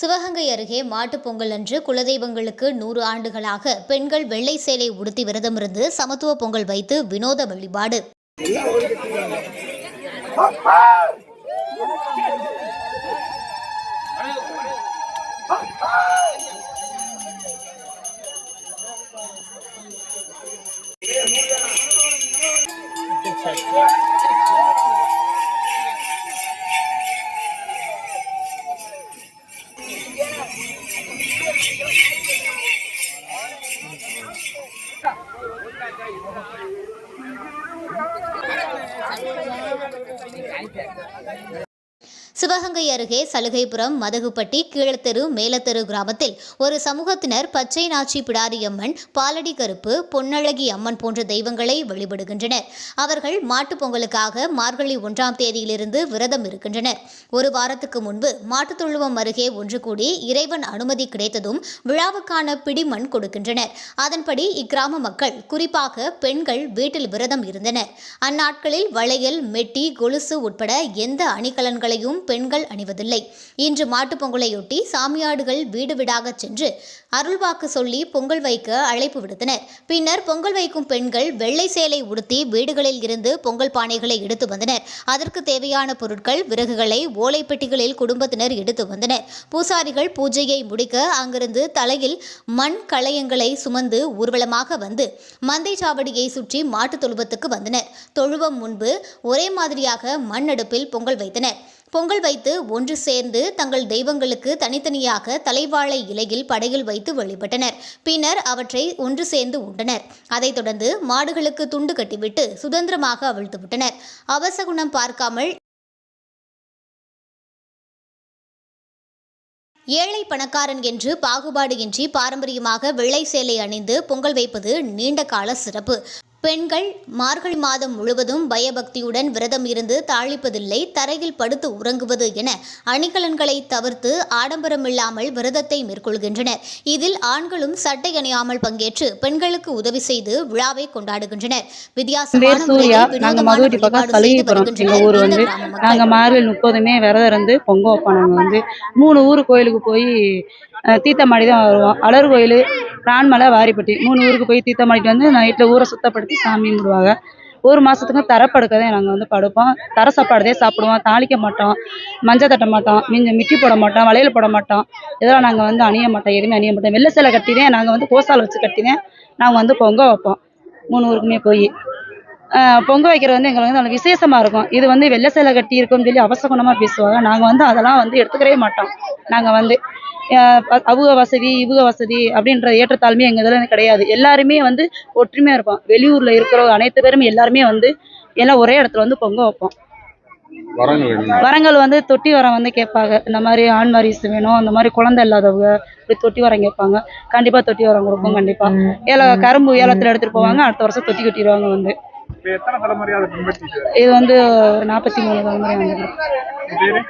சிவகங்கை அருகே மாட்டுப் பொங்கல் அன்று குலதெய்வங்களுக்கு நூறு ஆண்டுகளாக பெண்கள் வெள்ளை சேலை உடுத்தி விரதமிருந்து சமத்துவ பொங்கல் வைத்து வினோத வழிபாடு. 私の。சிவகங்கை அருகே சலுகைபுரம் மதகுப்பட்டி கீழத்தெரு மேலத்தெரு கிராமத்தில் ஒரு சமூகத்தினர் பச்சை நாச்சி பிடாரி அம்மன் பாலடி கருப்பு பொன்னழகி அம்மன் போன்ற தெய்வங்களை வழிபடுகின்றனர். அவர்கள் மாட்டுப் பொங்கலுக்காக மார்கழி ஒன்றாம் தேதியிலிருந்து விரதம் இருக்கின்றனர். ஒரு வாரத்துக்கு முன்பு மாட்டுத் தொழுவம் அருகே ஒன்று கூடி இறைவன் அனுமதி கிடைத்ததும் விழாவுக்கான பிடிமண் கொடுக்கின்றனர். அதன்படி இக்கிராம மக்கள் குறிப்பாக பெண்கள் வீட்டில் விரதம் இருந்தனர். அந்நாட்களில் வளையல் மெட்டி கொலுசு உட்பட எந்த அணிகலன்களையும் பெண்கள் அணிவதில்லை. இன்று மாட்டுப் பொங்கலையொட்டி சாமியாடுகள் வீடு வீடாக சென்று அருள்வாக்கு சொல்லி பொங்கல் வைக்க அழைப்பு விடுத்தனர். பின்னர் பொங்கல் வைக்கும் பெண்கள் வெள்ளை சேலை உடுத்தி வீடுகளில் இருந்து பொங்கல் பானைகளை எடுத்து வந்தனர். அதற்கு தேவையான பொருட்கள் விறகுகளை ஓலை பெட்டிகளில் குடும்பத்தினர் எடுத்து வந்தனர். பூசாரிகள் பூஜையை முடிக்க அங்கிருந்து தலையில் மண் களையங்களை சுமந்து ஊர்வலமாக வந்து மந்தை சாவடியை சுற்றி மாட்டுத் தொழுவத்துக்கு வந்தனர். தொழுவம் முன்பு ஒரே மாதிரியாக மண் அடுப்பில் பொங்கல் வைத்தனர். பொங்கல் வைத்து ஒன்று சேர்ந்து தங்கள் தெய்வங்களுக்கு தனித்தனியாக தலைவாழை இலையில் படையில் வைத்து வழிபட்டனர். பின்னர் அவற்றை ஒன்று சேர்ந்து உண்டனர். அதைத் தொடர்ந்து மாடுகளுக்கு துண்டு கட்டிவிட்டு சுதந்திரமாக அவிழ்த்துவிட்டனர் அவசகுணம் பார்க்காமல் ஏழை பணக்காரன் என்று பாகுபாடு இன்றி பாரம்பரியமாக வெள்ளை சேலை அணிந்து பொங்கல் வைப்பது நீண்ட கால சிறப்பு. பெண்கள் மார்கழி மாதம் முழுவதும் பயபக்தியுடன் விரதம் இருந்து தாளிப்பதில்லை தரையில் படுத்து உறங்குவது என அணிகலன்களை தவிர்த்து ஆடம்பரமில்லாமல் விரதத்தை மேற்கொள்கின்றனர். இதில் ஆண்களும் சட்டை அணியாமல் பங்கேற்று பெண்களுக்கு உதவி செய்து விழாவை கொண்டாடுகின்றனர். நாங்க மார்கழி முப்பதுமே விரதம் இருந்து பொங்க வைப்போம். வந்து மூணு ஊர் கோயிலுக்கு போய் தீர்த்தமாடி தான் வருவோம். அலர் கோயில் நான்மலை வாரிப்பட்டி. மூணு ஊருக்கு போய் தீர்த்தமாடிட்டு வந்து நைட்டில் ஊரை சுத்தப்படுத்தி சாமி கும்பிடுவாங்க. ஒரு மாதத்துக்கும் தரப்படுக்க தான் நாங்கள் வந்து படுப்போம். தர சாப்பாடுதே சாப்பிடுவோம். தாளிக்க மாட்டோம். மஞ்சள் தட்ட மாட்டோம். மிஞ்ச மிட்டி போட மாட்டோம். வளையல் போட மாட்டோம். இதெல்லாம் நாங்கள் வந்து அணிய மாட்டோம். எதுவுமே அணிய மாட்டோம். வெள்ளை சேலை கட்டினேன் நாங்கள் வந்து கோசால் வச்சு கட்டினேன் நாங்கள் வந்து பொங்க வைப்போம். மூணு ஊருக்குமே போய். பொங்க வைக்கிறது வந்து எங்களுக்கு வந்து நல்ல விசேஷமா இருக்கும். இது வந்து வெள்ளை சேலை கட்டி இருக்கும்னு சொல்லி அவசகுணமா பேசுவாங்க. நாங்க வந்து அதெல்லாம் வந்து எடுத்துக்கவே மாட்டோம். நாங்க வந்து அவங்க வசதி இவங்க வசதி அப்படின்ற ஏற்றத்தாழ்மை எங்க இதுல கிடையாது. எல்லாருமே வந்து ஒற்றுமையா இருப்போம். வெளியூர்ல இருக்கிற அனைத்து பேரும் எல்லாருமே வந்து எல்லாம் ஒரே இடத்துல வந்து பொங்க வைப்போம். வரங்கள் வந்து தொட்டி வரம் வந்து கேட்பாங்க. இந்த மாதிரி ஆண் வாரிசு வேணும். அந்த மாதிரி குழந்தை இல்லாதவங்க இப்படி தொட்டி வரம் கேட்பாங்க. கண்டிப்பா தொட்டி வரம் கொடுப்போம் கண்டிப்பா. ஏல கரும்பு ஏலத்துல எடுத்துட்டு போவாங்க. அடுத்த வருஷம் தொட்டி கட்டிடுவாங்க வந்து. இது வந்து ஒரு நாற்பத்தி மூணு தலைமுறை வந்து பேரு?